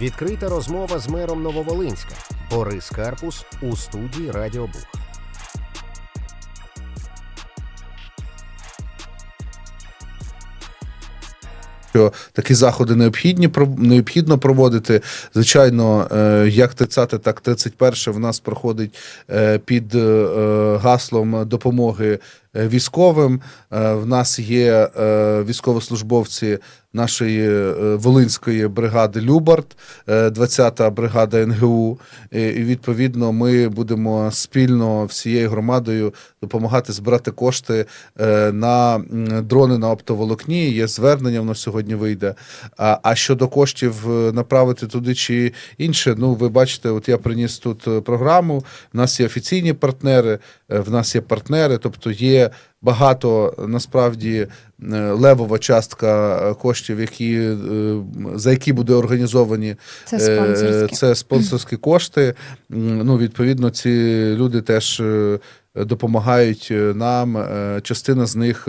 Відкрита розмова з мером Нововолинська Борис Карпус у студії Радіо Бух. що такі заходи необхідні необхідно проводити. Звичайно, е, як 30, так 31 в нас проходить е, під е, гаслом допомоги військовим. Е, В нас є е, військовослужбовці нашої е, Волинської бригади Любард, е, 20-та бригада НГУ. І відповідно ми будемо спільно всією громадою допомагати збирати кошти е, на дрони на оптоволокні. Є звернення, воно сьогодні вийде. А, щодо коштів е, направити туди чи інше, ну ви бачите, от я приніс тут е, програму. В нас є офіційні партнери, е, в нас є партнери, тобто є. Багато насправді е, левова частка е, коштів, які е, за які буде організовані Це спонсорські. Це спонсорські кошти. Ну, відповідно, ці люди теж допомагають нам. Частина з них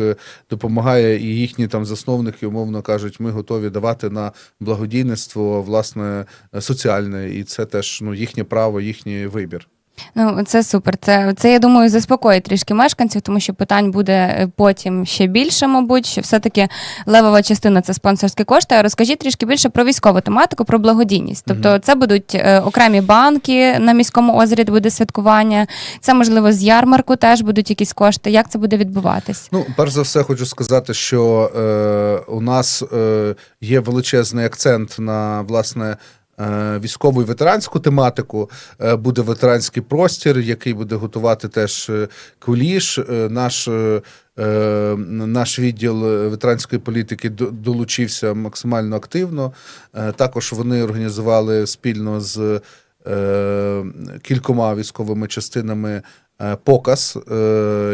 допомагає, і їхні там засновники, умовно кажуть, ми готові давати на благодійництво, власне, соціальне, і це теж ну, їхнє право, їхній вибір. Ну, це супер. Це, це я думаю, заспокоїть трішки мешканців, тому що питань буде е, потім ще більше, мабуть. Що все-таки левова частина це спонсорські кошти. Розкажіть трішки більше про військову тематику, про благодійність. Тобто, це будуть е, окремі банки на міському озері, буде святкування. Це можливо з ярмарку теж будуть якісь кошти. Як це буде відбуватись? Ну, перш за все, хочу сказати, що е, у нас е, є величезний акцент на власне. Е, Військову і ветеранську тематику Е, буде ветеранський простір, який буде готувати теж е, куліш. Наш наш відділ ветеранської політики долучився максимально активно. Також вони організували спільно з кількома військовими частинами показ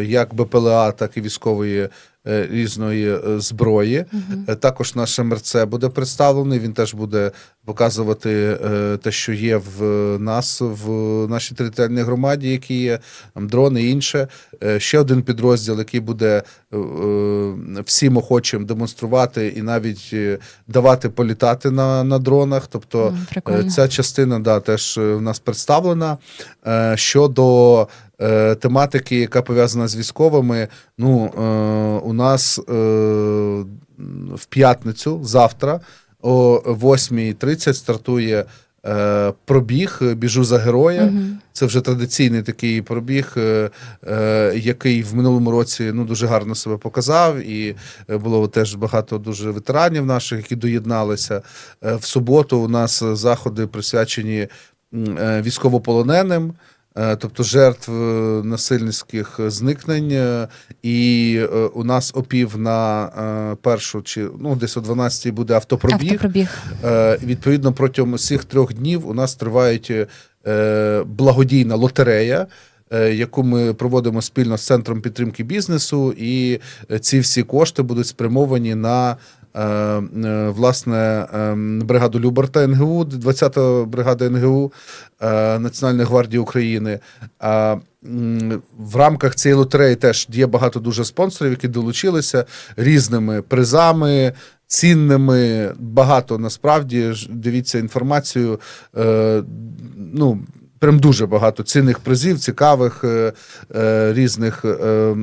як БПЛА, так і військової різної е, зброї. Е, Також наш МРЦ буде представлений. Він теж буде показувати е, те, що є в нас в нашій територіальній громаді, які є там дрони і інше. Е, Ще один підрозділ, який буде е, е, всім охочим демонструвати і навіть е, давати політати на, на дронах. Тобто прикольно. е, ця частина да, теж е, в нас представлена. Е, Щодо е, тематики, яка пов'язана з військовими, ну е, у нас е, в п'ятницю, завтра, о 8.30 стартує. е, Пробіг біжу за героя. Мгм. Це вже традиційний такий пробіг, е, е, який в минулому році ну дуже гарно себе показав, і було теж багато дуже ветеранів наших, які доєдналися. Е, В суботу у нас заходи присвячені військовополоненим. Е, Тобто жертв е, насильницьких зникнень, е, і у нас опів на першу чи ну десь о 12 буде автопробіг. Автопробіг. Відповідно, протягом усіх трьох днів у нас тривають благодійна лотерея. Е, Яку ми проводимо спільно з центром підтримки бізнесу, і е, ці всі кошти будуть спрямовані на е, власне бригаду Люберта НГУ, 20-та бригада НГУ Національної гвардії України. В рамках цієї лотереї теж є багато дуже спонсорів, які долучилися різними призами, цінними. Багато насправді дивіться інформацію. Ну, Прям дуже багато цінних призів, цікавих е, е, різних е,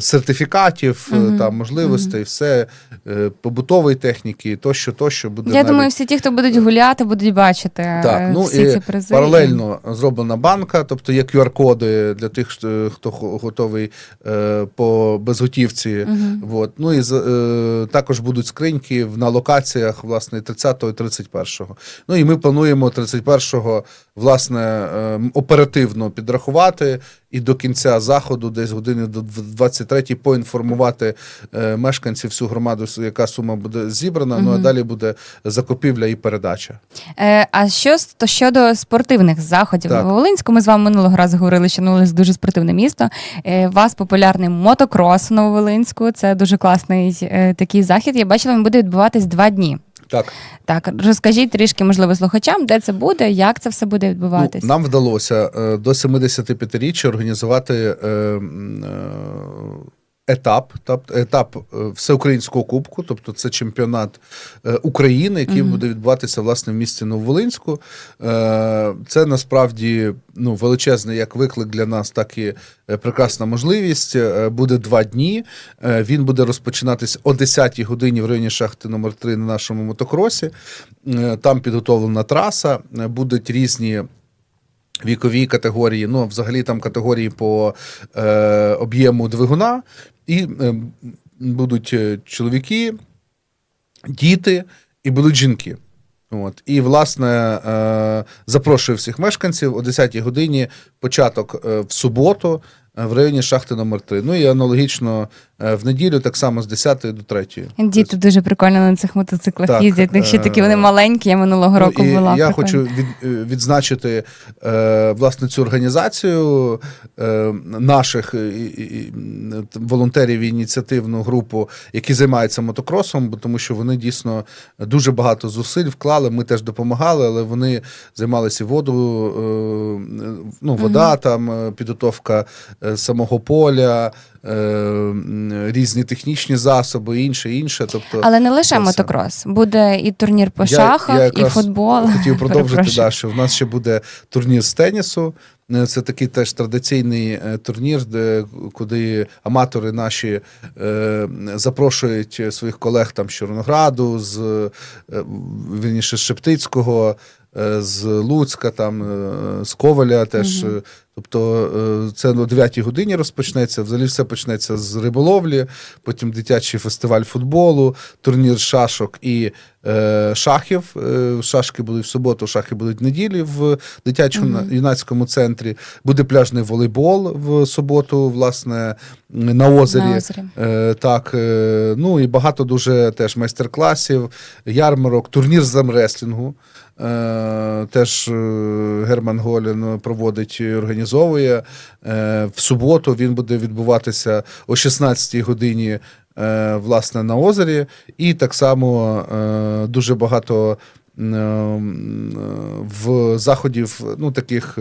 сертифікатів, Мгм, там можливостей, все е, побутової техніки, тощо, тощо буде Я навіть... думаю, всі ті, хто будуть гуляти, будуть бачити Так, е, ну всі і ці призи. паралельно зроблена банка, тобто є QR-коди для тих, хто- готовий по безготівці. Мгм. Вот. Ну і також будуть скриньки в- на локаціях власне 30 і 31. Ну і ми плануємо 31-го власне е, оперативно підрахувати і до кінця заходу, десь години до 23 поінформувати е, мешканців всю громаду, яка сума буде зібрана. Ну а далі буде закупівля і передача. Е, а що то щодо спортивних заходів Так. в Волинську? Ми з вами минулого разу говорили, що Новолинськ дуже спортивне місто. Е, у вас популярний мотокрос в Нововолинську. Це дуже класний е, такий захід. Я бачила, він буде відбуватись два дні. Так. Так, розкажіть трішки, можливо, слухачам, де це буде, як це все буде відбуватися. Ну, нам вдалося е, до 75-річчя організувати етап, тобто етап е, всеукраїнського кубку, тобто це чемпіонат е, України, який Мгм. буде відбуватися власне в місті Нововолинську. Е, Це насправді ну, величезний як виклик для нас, так і е, прекрасна можливість. Буде два дні. Він буде розпочинатись о 10-й годині в районі шахти номер 3 на нашому мотокросі. Там підготовлена траса, будуть різні. Вікові категорії, ну взагалі там категорії по е, об'єму двигуна, і е, будуть е, чоловіки, діти і будуть жінки. От. І, власне, е, запрошую всіх мешканців о 10-й годині початок е, в суботу в районі шахти номер 3 Ну і аналогічно е, в неділю, так само з 10 до 3. Діти дуже прикольно на цих мотоциклах Так, їздять. них ще такі вони е, маленькі, я минулого року Ну, і була. Я прикольно. хочу від, е, відзначити е, власне цю організацію е, наших е, волонтерів і ініціативну групу, які займаються мотокросом, бо тому що вони дійсно дуже багато зусиль вклали. Ми теж допомагали, але вони займалися воду, е, ну, вода, там е, підготовка е, самого поля. е, Різні технічні засоби, інше, інше. Тобто, Але не лише мотокрос, буде і турнір по Я- шахах, я і футбол. Хотів продовжити, да, що в нас ще буде турнір з тенісу. Е, Це такий теж традиційний е, турнір, де куди аматори наші е, запрошують своїх колег там з Чорнограду, з е, вірніше, з Шептицького, е, з Луцька, там е, з Коваля теж. Мгм. Тобто е, це о 9 годині розпочнеться. Взагалі все почнеться з риболовлі, потім дитячий фестиваль футболу, турнір шашок і шахів. Е, Шашки будуть в суботу, шахи будуть в неділі в дитячому Мгм. юнацькому центрі. Буде пляжний волейбол в суботу, власне, на озері. На озері. Е, так, е, ну і багато дуже теж майстер-класів, ярмарок, турнір з замреслінгу. Е, теж е, Герман Голін проводить і організовує. Е, в суботу він буде відбуватися о 16-й годині. Е, Власне, на озері, і так само е, дуже багато е, в заходів, ну таких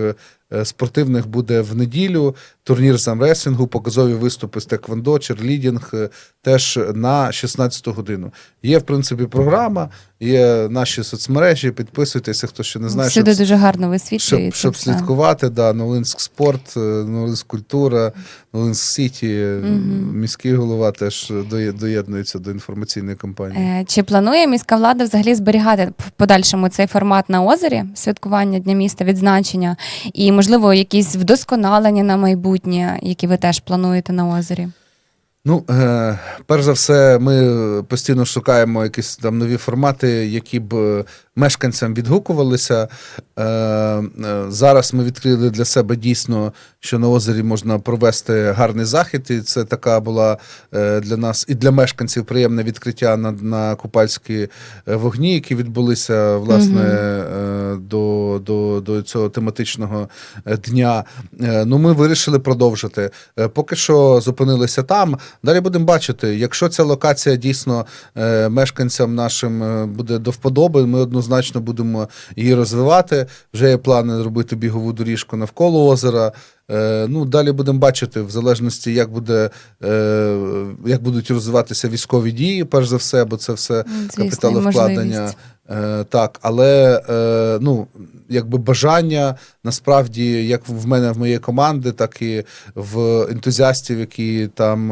спортивних буде в неділю. Турнір з амреслінгу, показові виступи з теквондо, черлідінг е, теж на 16 годину. Є, в принципі, програма, є наші соцмережі. Підписуйтеся, хто ще не знає, Всюди щоб, дуже гарно щоб, висвітлюється. щоб все. слідкувати. Да, Новинськ спорт, е, Новинськ культура, Новинськ Сіті, е, Мгм. міський голова теж доєднується до інформаційної кампанії. Е, Чи планує міська влада взагалі зберігати в подальшому цей формат на озері святкування Дня міста, відзначення і, можливо, якісь вдосконалення на майбутнє, які ви теж плануєте на озері? Ну, е, перш за все, ми постійно шукаємо якісь там нові формати, які б е, мешканцям відгукувалися. Е, е, зараз ми відкрили для себе дійсно, що на озері можна провести гарний захід, і це така була е, для нас і для мешканців приємне відкриття на, на купальські вогні, які відбулися власне е, до, до, до цього тематичного дня. Ну, ми вирішили продовжити. Поки що зупинилися там. Далі будемо бачити, якщо ця локація дійсно мешканцям нашим буде до вподоби, ми однозначно будемо її розвивати. Вже є плани робити бігову доріжку навколо озера. Е, Ну, далі будемо бачити, в залежності, як буде е, як будуть розвиватися військові дії, перш за все, бо це все і капіталовкладення. Е, так, але ну, якби бажання насправді, як в мене в моєї команди, так і в ентузіастів, які там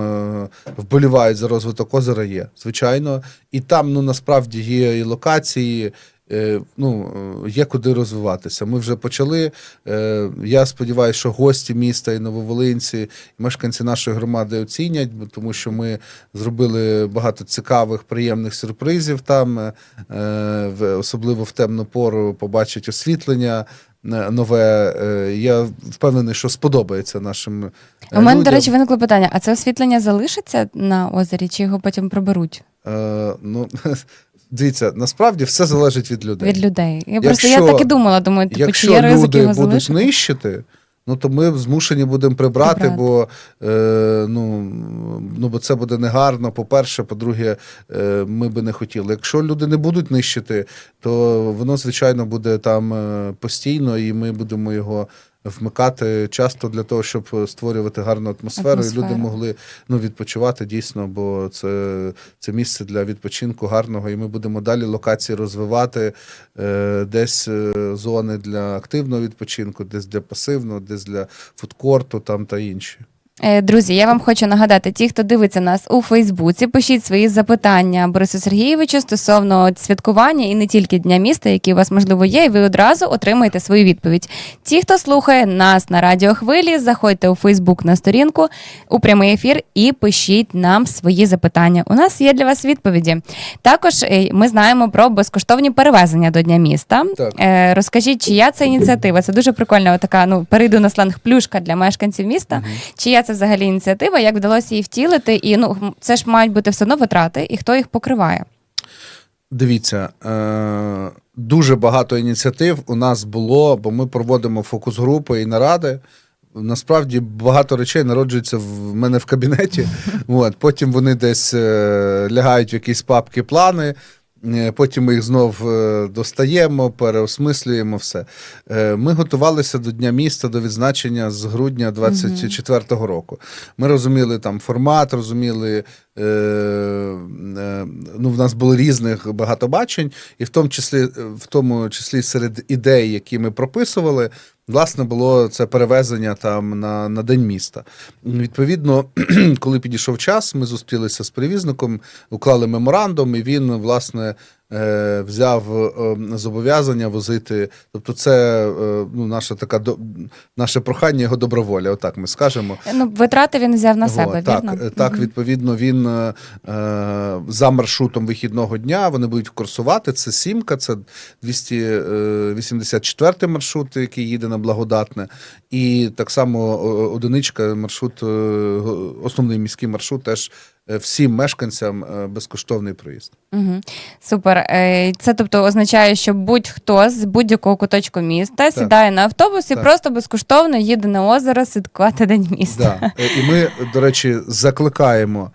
вболівають за розвиток озера, є. Звичайно. І там ну, насправді є і локації. Е, Ну, е, є куди розвиватися. Ми вже почали. Е, Я сподіваюся, що гості міста і нововолинці, і мешканці нашої громади оцінять, тому що ми зробили багато цікавих, приємних сюрпризів там, особливо в темну пору побачать освітлення нове. Я впевнений, що сподобається нашим. У мене, до речі, виникло питання: а це освітлення залишиться на озері, чи його потім приберуть Е, ну, дивіться, насправді все залежить від людей. від людей? Я просто я Якщо- так і думала, думаю, типу, чи є ризик люди його будуть залишити? нищити, ну то ми змушені будемо прибрати, Прибрати. бо е, ну, ну бо це буде негарно. По-перше, по-друге, е, ми би не хотіли. Якщо люди не будуть нищити, то воно звичайно буде там е, постійно, і ми будемо його вмикати часто для того, щоб створювати гарну атмосферу, і люди могли ну, відпочивати дійсно, бо це, це місце для відпочинку гарного, і ми будемо далі локації розвивати, е, десь е, зони для активного відпочинку, десь для пасивного, десь для фудкорту там та інші. Е, Друзі, я вам хочу нагадати, ті, хто дивиться нас у Фейсбуці, пишіть свої запитання Борису Сергійовичу стосовно святкування і не тільки Дня міста, які у вас можливо є, і ви одразу отримаєте свою відповідь. Ті, хто слухає нас на радіохвилі, заходьте у Фейсбук на сторінку у прямий ефір і пишіть нам свої запитання. У нас є для вас відповіді. Також е, ми знаємо про безкоштовні перевезення до Дня міста. Так. Е, Розкажіть, чия це ініціатива? Це дуже прикольна така, ну перейду на сленг плюшка для мешканців міста. Чия це взагалі ініціатива? Як вдалося її втілити? І ну це ж мають бути все одно витрати, і хто їх покриває? Дивіться, е, дуже багато ініціатив у нас було, бо ми проводимо фокус-групи і наради. Насправді багато речей народжується в мене в кабінеті. От, потім вони десь е, лягають в якісь папки плани. Е, Потім ми їх знов е, достаємо, переосмислюємо все. Е, Ми готувалися до Дня міста, до відзначення з грудня 24-го року. Ми розуміли там формат, розуміли. Ну, в нас було різних багато бачень, і в тому числі, в тому числі серед ідей, які ми прописували, власне, було це перевезення там на, на день міста. Відповідно, коли підійшов час, ми зустрілися з перевізником, уклали меморандум, і він, власне, взяв е, зобов'язання возити. Тобто, це е, ну, наша така наше прохання його доброволя, отак ми скажемо. Ну витрати він взяв на себе. так, вірно? е, так, відповідно, він е, е, за маршрутом вихідного дня вони будуть курсувати. Це сімка, це 284 маршрут, який їде на благодатне, і так само одиничка маршрут, е, основний міський маршрут, теж е, всім мешканцям е, безкоштовний проїзд. Угу. Супер. Е, Це тобто означає, що будь-хто з будь-якого куточку міста сідає на автобус і Так. просто безкоштовно їде на озеро святкувати день міста. Да. Е, І ми, до речі, закликаємо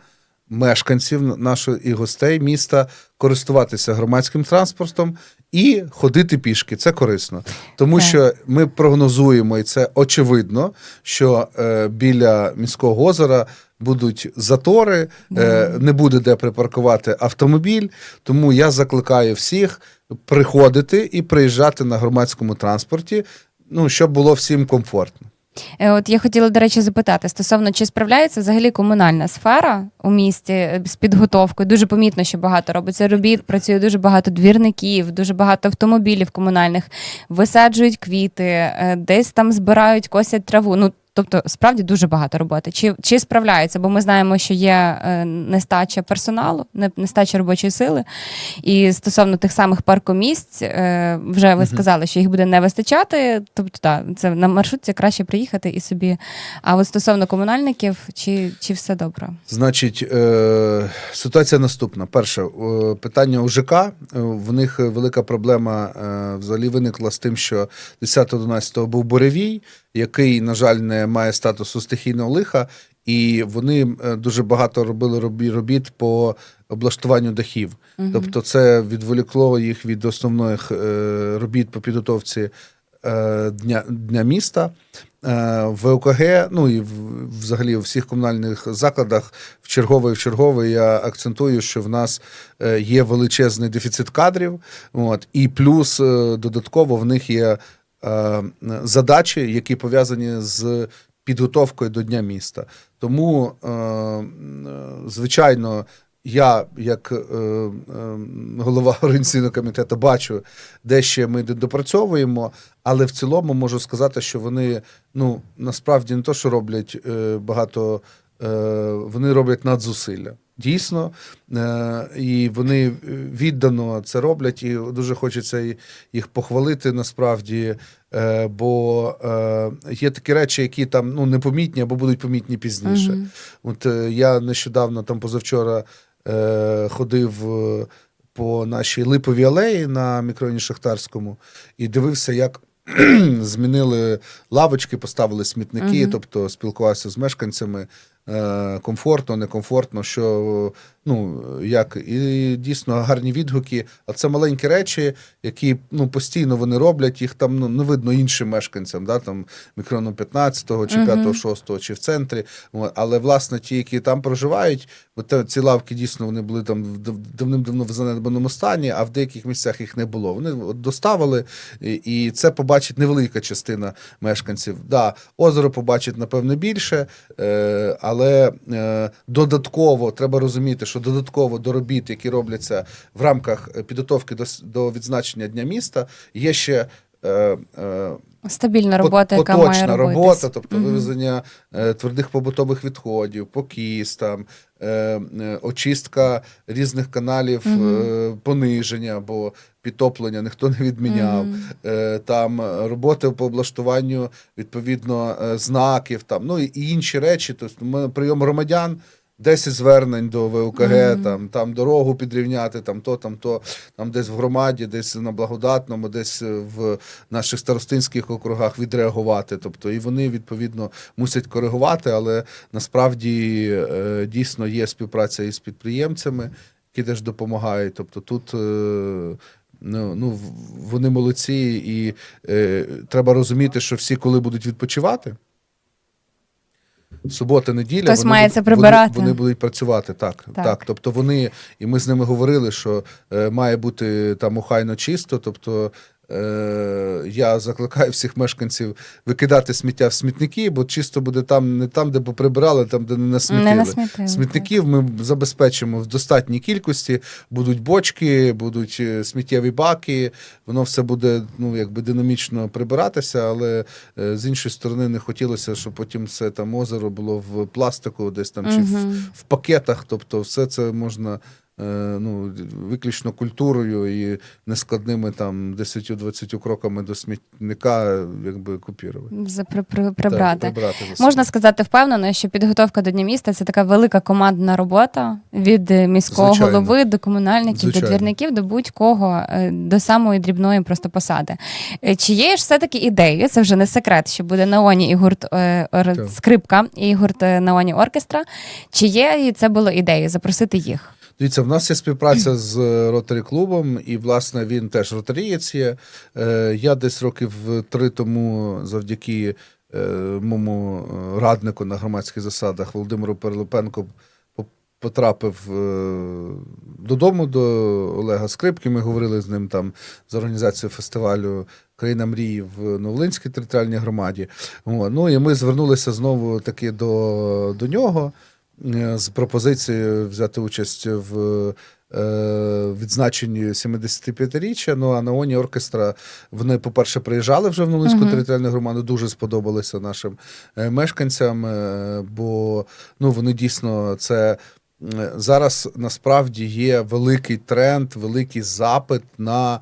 мешканців нашого і гостей міста користуватися громадським транспортом і ходити пішки. Це корисно. Тому Так. що ми прогнозуємо, і це очевидно, що е, біля міського озера. Будуть затори, е, не буде де припаркувати автомобіль. Тому я закликаю всіх приходити і приїжджати на громадському транспорті, ну щоб було всім комфортно. Е, От я хотіла, до речі, запитати стосовно чи справляється взагалі комунальна сфера у місті е, з підготовкою. Дуже помітно, що багато робиться робіт, працює дуже багато двірників, дуже багато автомобілів комунальних, висаджують квіти, десь там збирають, косять траву. Ну тобто, справді дуже багато роботи. Чи, чи справляються? Бо ми знаємо, що є е, нестача персоналу, не- нестача робочої сили. І стосовно тих самих паркомісць, е, вже ви сказали, що їх буде не вистачати. Тобто, так, це на маршрутці краще приїхати і собі. А от стосовно комунальників, чи, чи все добре? Значить, е, ситуація наступна. Перше, е, питання УЖК. Е, В них велика проблема е, взагалі виникла з тим, що 10-11 був буревій, який, на жаль, не має статусу стихійного лиха, і вони е, дуже багато робили робіт по облаштуванню дахів. Тобто, це відволікло їх від основних е, робіт по підготовці е, дня, дня міста. В ОКГ, ну і взагалі у всіх комунальних закладах в чергове і в чергове я акцентую, що в нас є величезний дефіцит кадрів. От, і плюс додатково в них є задачі, які пов'язані з підготовкою до Дня міста. Тому, е, е, звичайно, я, як е, е, голова організаційного комітету, бачу, де ще ми допрацьовуємо, але в цілому можу сказати, що вони ну насправді не то, що роблять е, багато, е, вони роблять надзусилля. Дійсно, е, і вони віддано це роблять, і дуже хочеться їх похвалити насправді. Е, бо е, є такі речі, які там ну непомітні або будуть помітні пізніше. Мгм. От я нещодавно, там позавчора, ходив по нашій липовій алеї на мікроні Шахтарському і дивився, як змінили лавочки, поставили смітники, Мгм. тобто спілкувався з мешканцями. Е, комфортно, некомфортно, що ну як і дійсно гарні відгуки. А це маленькі речі, які ну постійно вони роблять. Їх там ну не видно іншим мешканцям, да там мікрону 15-го чи 5-го, 6-го, чи в центрі. Але власне ті, які там проживають, бо те, ці лавки дійсно вони були там давним-давно в занедбаному стані, а в деяких місцях їх не було. Вони доставили, і, це побачить невелика частина мешканців. Да, озеро побачить напевно більше, е, але е, додатково треба розуміти, що додатково до робіт, які робляться в рамках е, підготовки до, до відзначення дня міста, є ще. Е, е, Стабільна робота, яка поточна має робитись. робота, тобто Мгм. вивезення е, твердих побутових відходів, покіс, там, е, е, очистка різних каналів е, пониження або підтоплення ніхто не відміняв. Е, там роботи по облаштуванню відповідно е, знаків, там, ну і інші речі. Тобто ми прийом громадян. 10 звернень до ВУКГ, Мгм. там, там дорогу підрівняти, там то, там то, там десь в громаді, десь на благодатному, десь е, в наших старостинських округах відреагувати. Тобто, і вони відповідно мусять коригувати, але насправді е, дійсно є співпраця із підприємцями, які теж допомагають. Тобто тут. е, Ну, ну, вони молодці, і е, треба розуміти, що всі, коли будуть відпочивати, субота, неділя, Хтось має це прибирати. Вони, вони будуть працювати так, Так. так. Тобто вони, і ми з ними говорили, що е, має бути там охайно чисто. Тобто я закликаю всіх мешканців викидати сміття в смітники, бо чисто буде там, не там, де поприбирали, там, де не насмітили. Не насмітили. Смітників ми забезпечимо в достатній кількості. Будуть бочки, будуть е, сміттєві баки. Воно все буде ну якби динамічно прибиратися, але е, з іншої сторони не хотілося, щоб потім все там озеро було в пластику, десь там чи в, в пакетах. Тобто, все це можна. Е, Ну, виключно культурою і нескладними там 10-20 кроками до смітника, якби купірувати. За- при- при- прибрати. Так, прибрати за. Можна сказати впевнено, що підготовка до Дня міста це така велика командна робота від е, міського Звичайно. голови до комунальників, Звичайно. до двірників, до будь-кого, е, до самої дрібної просто посади. Чи є ж все-таки ідеї? Це вже не секрет, що буде Наоні і гурт е, ор- скрипка і гурт Наоні оркестра. Чи є і це було ідеєю запросити їх? Дивіться, в нас є співпраця з ротарі клубом, і власне він теж ротарієць є. Е, Я десь років три тому, завдяки е, моєму е, раднику на громадських засадах Володимиру Перелепенко, по- потрапив е, додому до Олега Скрипки. Ми говорили з ним там з організацією фестивалю Країна мрії в Новолинській територіальній громаді. Ну і ми звернулися знову таки до, до нього е, з пропозицією взяти участь в е, відзначенні 75-річчя. Ну а на Оні оркестра вони, по-перше, приїжджали вже в Новинську Мгм. територіальну громаду, дуже сподобалися нашим е, мешканцям, е, бо ну, вони дійсно це. е, Зараз насправді є великий тренд, великий запит на, е, е,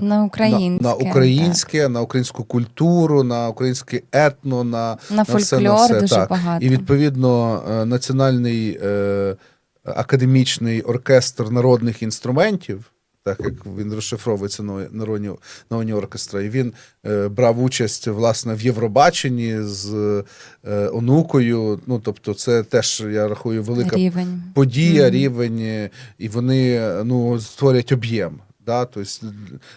На українське. на, на українське, на українську культуру, на українське етно, на, так. на все, на все, дуже так. багато. і відповідно е, національний е, академічний оркестр народних інструментів. Так як він розшифровується на народні, народні оркестра, і він е, брав участь власне в Євробаченні з е, онукою. Ну тобто, це теж я рахую велика рівень. подія, Мгм. рівень, е, і вони е, ну, створять об'єм. Да? Тобто,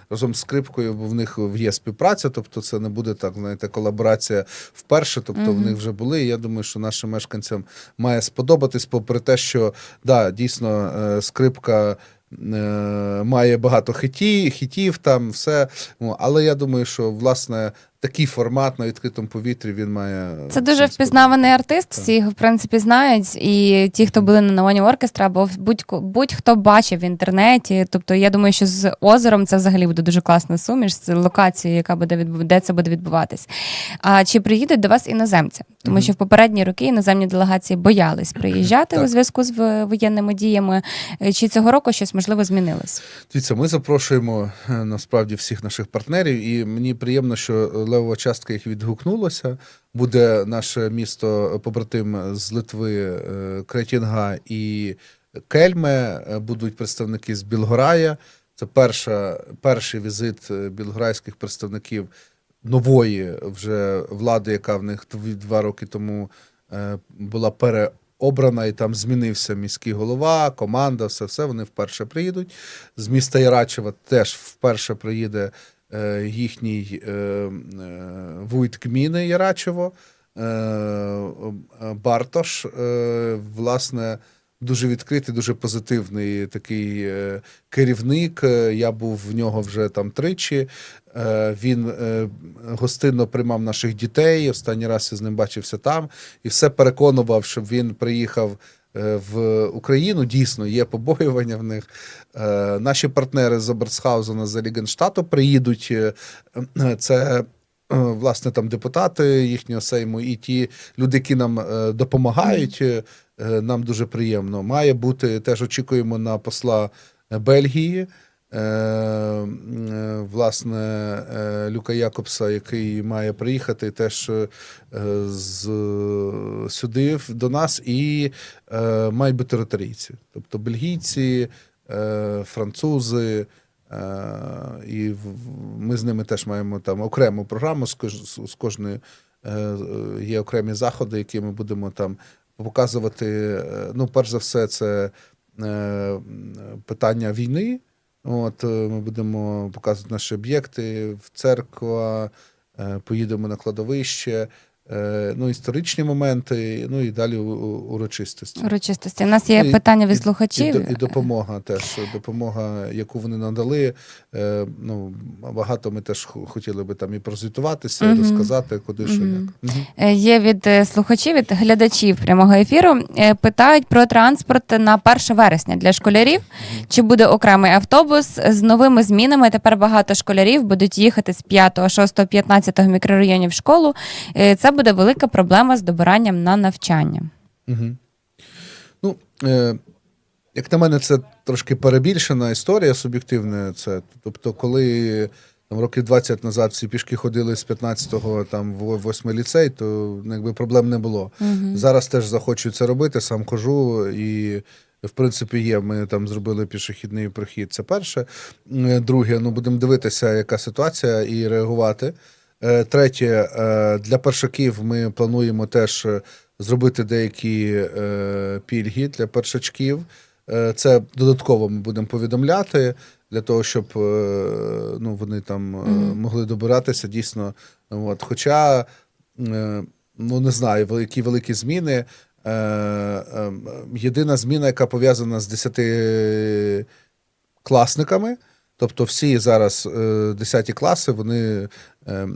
разом з скрипкою в них є співпраця, тобто це не буде так, знаєте, колаборація вперше. Тобто Мгм. в них вже були. І я думаю, що нашим мешканцям має сподобатись, попри те, що да, дійсно е, скрипка. е, Має багато хітів, хітів там все. Але я думаю, що власне такий формат на відкритому повітрі він має Це дуже впізнаваний артист. Так. Всі його в принципі знають. І ті, хто були на Наоні оркестра, або будь будь-хто бачив в інтернеті. Тобто, я думаю, що з озером це взагалі буде дуже класна суміш з локацією, яка буде відбу... де це буде відбуватись. А чи приїдуть до вас іноземці? Тому Мгм. що в попередні роки іноземні делегації боялись приїжджати у зв'язку з воєнними діями. Е, Чи цього року щось можливо змінилось? Дивіться, ми запрошуємо е, насправді всіх наших партнерів, і мені приємно, що левова частка їх відгукнулася. Буде наше місто побратим з Литви е, Кретінга і Кельме. Е, Будуть представники з Білгорая. Це перша, перший візит е, білгорайських представників нової вже влади, яка в них два роки тому була переобрана, і там змінився міський голова, команда, все, все. Вони вперше приїдуть. З міста Ярачева теж вперше приїде їхній е, е, вуйт Кміни Ярачево. Е, е, Бартош, е, власне, дуже відкритий, дуже позитивний такий е, керівник. Е, Я був в нього вже там тричі. Е, Він е, гостинно приймав наших дітей. Останній раз я з ним бачився там і все переконував, щоб він приїхав. Е, В Україну дійсно є побоювання в них. Е, Наші партнери з Оберсхаузена з Лігенштату приїдуть. Е, Це власне там депутати їхнього сейму і ті люди, які нам допомагають. Нам дуже приємно. Має бути теж очікуємо на посла Бельгії. Е, е, Власне, е, Люка Якобса, який має приїхати теж з сюди до нас, і мають бути ротарійці, тобто бельгійці, французи. І ми з ними теж маємо там окрему програму. З, кож, з- з кожної є окремі заходи, які ми будемо там показувати. Ну, перш за все, це питання війни. От е, ми будемо показувати наші об'єкти в церква, е, поїдемо на кладовище. Е, Ну, історичні моменти, ну і далі урочистості. Урочистості. У нас є І- питання від слухачів. до- і допомога теж. Допомога, яку вони надали. Е, ну, багато ми теж хотіли би там і прозвітуватися, і розказати, куди що як. Е, Є від слухачів, від глядачів прямого ефіру. Питають про транспорт на 1 вересня для школярів. Чи буде окремий автобус з новими змінами? Тепер багато школярів будуть їхати з 5, 6, 15 мікрорайонів в школу. Це буде велика проблема з добиранням на навчання. Угу. Ну, е, як на мене, це трошки перебільшена історія суб'єктивна. Це, тобто, коли там, років 20 назад всі пішки ходили з 15-го там, в 8 ліцей, то ну, якби проблем не було. Зараз теж захочу це робити, сам хожу і. В принципі, є. Ми там зробили пішохідний прохід. Це перше. Е, Друге, ну будемо дивитися, яка ситуація, і реагувати. Е, Третє, е, для першаків ми плануємо теж е, зробити деякі пільги для першачків. Це додатково ми будемо повідомляти для того, щоб ну, вони там могли добиратися дійсно. От. Хоча, ну не знаю, які великі зміни. Е, е, Єдина зміна, яка пов'язана з 10 класниками. Тобто всі зараз е, 10 класи вони е, е,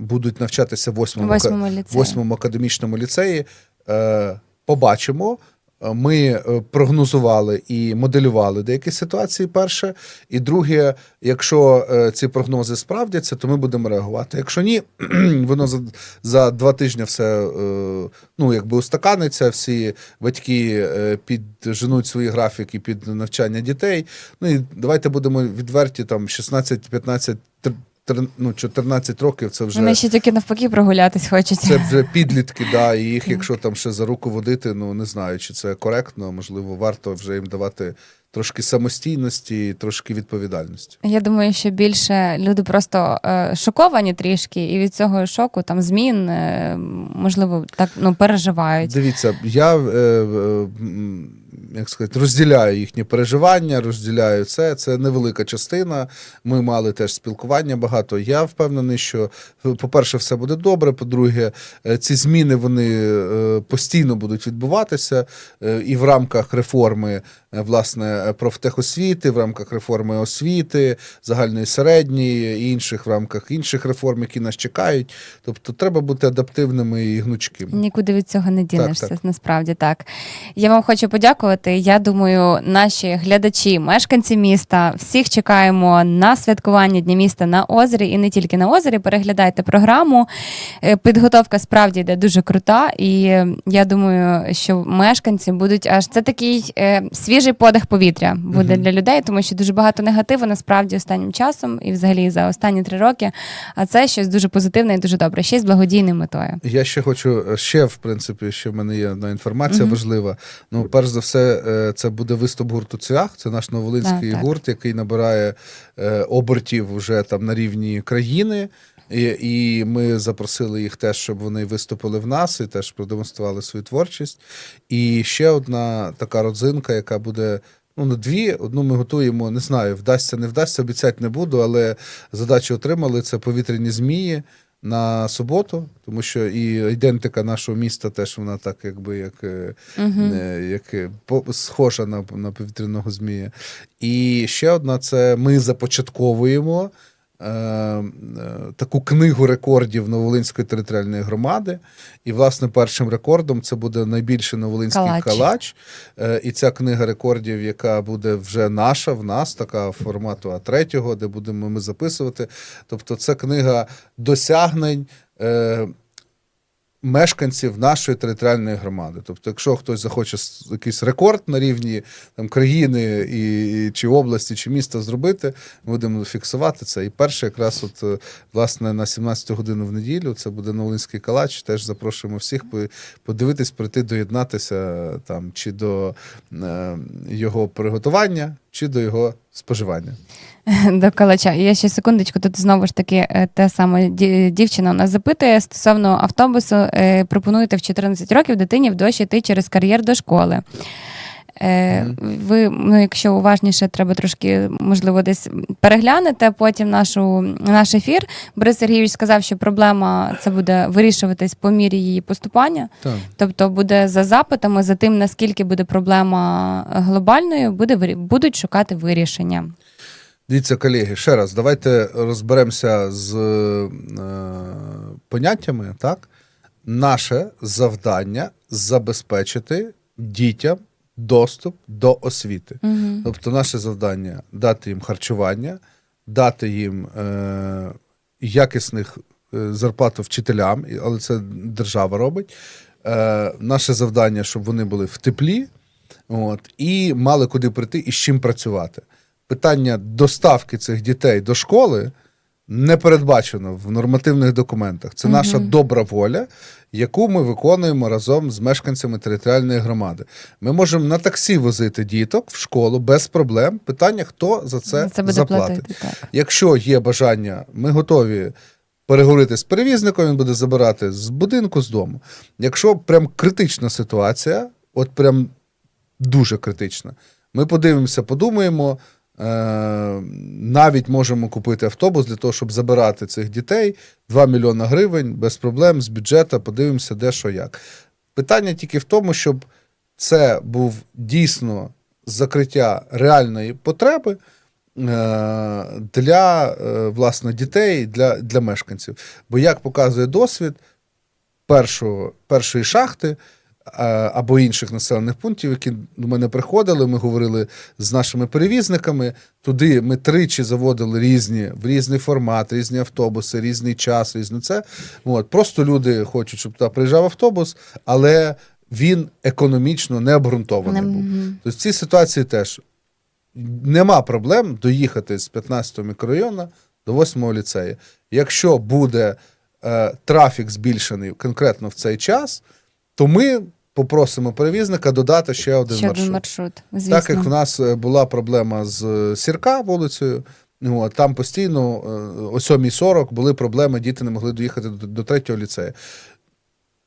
будуть навчатися в 8 Восьмому ліцеї. восьмому академічному ліцеї. Е, побачимо. Е, Ми е, прогнозували і моделювали деякі ситуації. Перше, і друге, якщо е, ці прогнози справдяться, то ми будемо реагувати. Якщо ні, воно за, за два тижні все ну якби устаканиться. Всі батьки підженуть свої графіки під навчання дітей. Ну і давайте будемо відверті. Там 16, 15, тр- тр- ну, 14 років. Це вже Вони ще тільки навпаки прогулятись хочуть. це вже підлітки, да, і їх, якщо там ще за руку водити, ну не знаю, чи це коректно, можливо, варто вже їм давати трошки самостійності, трошки відповідальності. Я думаю, що більше люди просто е, шоковані трішки, і від цього шоку там змін е, можливо так ну переживають. Дивіться, я е, е, як сказати, розділяю їхні переживання, розділяю це. Це невелика частина. Ми мали теж спілкування багато. Я впевнений, що, по-перше, все буде добре. По-друге, е, ці зміни вони е, постійно будуть відбуватися е, і в рамках реформи, е, власне, профтехосвіти, в рамках реформи освіти, загальної середньої, і інших в рамках інших реформ, які нас чекають. Тобто, треба бути адаптивними і гнучкими. Нікуди від цього не дінешся, так. насправді так. Я вам хочу подякувати. Я думаю, наші глядачі, мешканці міста, всіх чекаємо на святкування Дня міста на озері і не тільки на озері. Переглядайте програму. Е, Підготовка справді йде дуже крута, і я думаю, що мешканці будуть аж це такий е, свіжий подих повітря буде Мгм. для людей, тому що дуже багато негативу насправді останнім часом і взагалі за останні три роки. А це щось дуже позитивне і дуже добре, ще й з благодійною метою. Я ще хочу е, ще, в принципі, ще в мене є одна інформація Мгм. важлива. Ну, перш за все, е, це буде виступ гурту Цвях. Це наш новолинський так. гурт, який набирає е, обертів вже там на рівні країни. І, і ми запросили їх теж, щоб вони виступили в нас і теж продемонстрували свою творчість. І ще одна така родзинка, яка буде. Ну, на дві, одну ми готуємо, не знаю, вдасться, не вдасться, обіцяти не буду, але задачу отримали це повітряні змії на суботу, тому що і ідентика нашого міста теж вона так, якби як, угу. як е, схожа на, на повітряного змія. І ще одна це ми започатковуємо таку книгу рекордів Новолинської територіальної громади. І, власне, першим рекордом це буде найбільший новолинський Калач. калач. Е, і ця книга рекордів, яка буде вже наша, в нас, така формату А3, де будемо ми записувати. Тобто, це книга досягнень. Мешканців нашої територіальної громади. Тобто, якщо хтось захоче якийсь рекорд на рівні там, країни і, чи області, чи міста зробити, ми будемо фіксувати це. І перше, якраз от е, власне на 17 годину в неділю, це буде Новолинський калач. Теж запрошуємо всіх по- подивитись, прийти, доєднатися там чи до е, його приготування, чи до його споживання. До калача. І Я ще секундочку, тут знову ж таки е, те саме дівчина у нас запитує стосовно автобусу. е, Пропонуєте в 14 років дитині в дощ йти через кар'єр до школи. Е, Ви, ну, якщо уважніше, треба трошки, можливо, десь переглянете потім нашу, наш ефір. Борис Сергійович сказав, що проблема це буде вирішуватись по мірі її поступання. Так. Тобто буде за запитами, за тим, наскільки буде проблема глобальною, буде, будуть шукати вирішення. Дивіться, колеги, ще раз, давайте розберемося з е, поняттями. Так? Наше завдання забезпечити дітям доступ до освіти. Угу. Тобто, наше завдання дати їм харчування, дати їм е, якісних е, зарплату вчителям, але це держава робить. Е, наше завдання, щоб вони були в теплі, от, і мали куди прийти і з чим працювати. Питання доставки цих дітей до школи не передбачено в нормативних документах. Це наша добра воля, яку ми виконуємо разом з мешканцями територіальної громади. Ми можемо на таксі возити діток в школу без проблем. Питання, хто за це, це буде заплатить. платити. Так. Якщо є бажання, ми готові переговорити з перевізником, він буде забирати з будинку, з дому. Якщо прям критична ситуація, от прям дуже критична, ми подивимося, подумаємо. Е, навіть можемо купити автобус для того, щоб забирати цих дітей 2 мільйони гривень без проблем з бюджету, подивимося, де що як. Питання тільки в тому, щоб це був дійсно закриття реальної потреби, е, для е, власне дітей, для, для мешканців. Бо як показує досвід першого, першої шахти або інших населених пунктів, які до мене приходили, ми говорили з нашими перевізниками. Туди ми тричі заводили різні в різний формат, різні автобуси, різний час, різне це. От просто люди хочуть, щоб туди приїжджав автобус, але він економічно не обґрунтований Не- був. Тобто в цій ситуації теж нема проблем доїхати з 15-го мікрорайону до 8-го ліцею. Якщо буде е, трафік збільшений конкретно в цей час, то ми попросимо перевізника додати ще один Ще маршрут. маршрут. Звісно. Так як в нас е, була проблема з е, Сірка вулицею, ну, от, там постійно е, о 7.40 були проблеми, діти не могли доїхати до, до третього ліцею.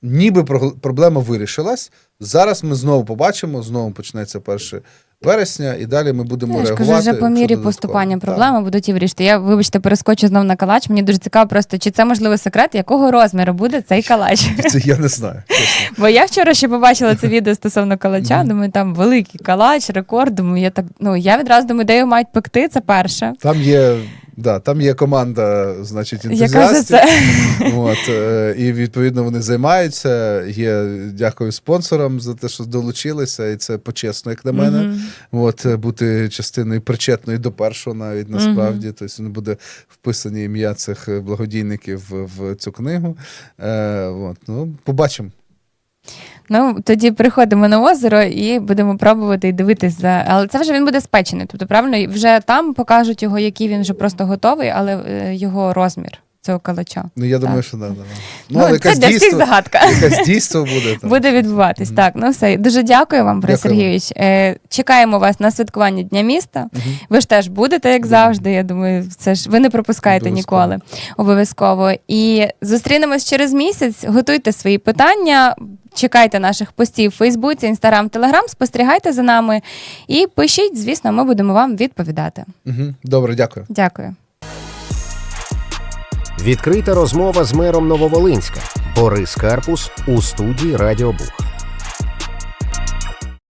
Ніби проблема вирішилась. Зараз ми знову побачимо, знову почнеться 1 вересня, і далі ми будемо Я ж реагувати. кажу, вже по мірі додатково. поступання Так. проблеми будуть і вирішити. Я, вибачте, перескочу знов на калач. Мені дуже цікаво просто, чи це можливо секрет, якого розміру буде цей калач. Це я не знаю. чесно. Бо я вчора ще побачила це відео стосовно калача. Думаю, там великий калач, рекорд. Думаю, я так ну я відразу думаю, де його мають пекти. Це перше. Там є, да, там є команда, значить, ентузіастів. От, е, і відповідно вони займаються. Є дякую спонсорам за те, що долучилися, і це почесно, як на мене. Мгм. От е, бути частиною причетною до першого, навіть насправді. Тобто не буде вписані ім'я цих е, благодійників в, в цю книгу. Е, от, ну, побачимо. Ну тоді приходимо на озеро і будемо пробувати і дивитись за. Але це вже він буде спечений. Тобто, правильно, вже там покажуть його, який він вже просто готовий, але е, його розмір. цього калача. Ну, я думаю, Так. що да, да. Ну, але це для всіх загадка. якесь дійство буде. так. Буде відбуватись. Так, ну все. Дуже дякую вам, Борис. Сергійович. Е, чекаємо вас на святкування Дня міста. Мгм. Ви ж теж будете, як завжди. Я думаю, це ж ви не пропускаєте Обов'язково. ніколи. Обов'язково. І зустрінемось через місяць. Готуйте свої питання. Чекайте наших постів в Фейсбуці, Інстаграм, Телеграм, спостерігайте за нами і пишіть, звісно, ми будемо вам відповідати. Угу. Добре, дякую. Дякую. Відкрита розмова з мером Нововолинська Борис Карпус у студії Радіо Бух.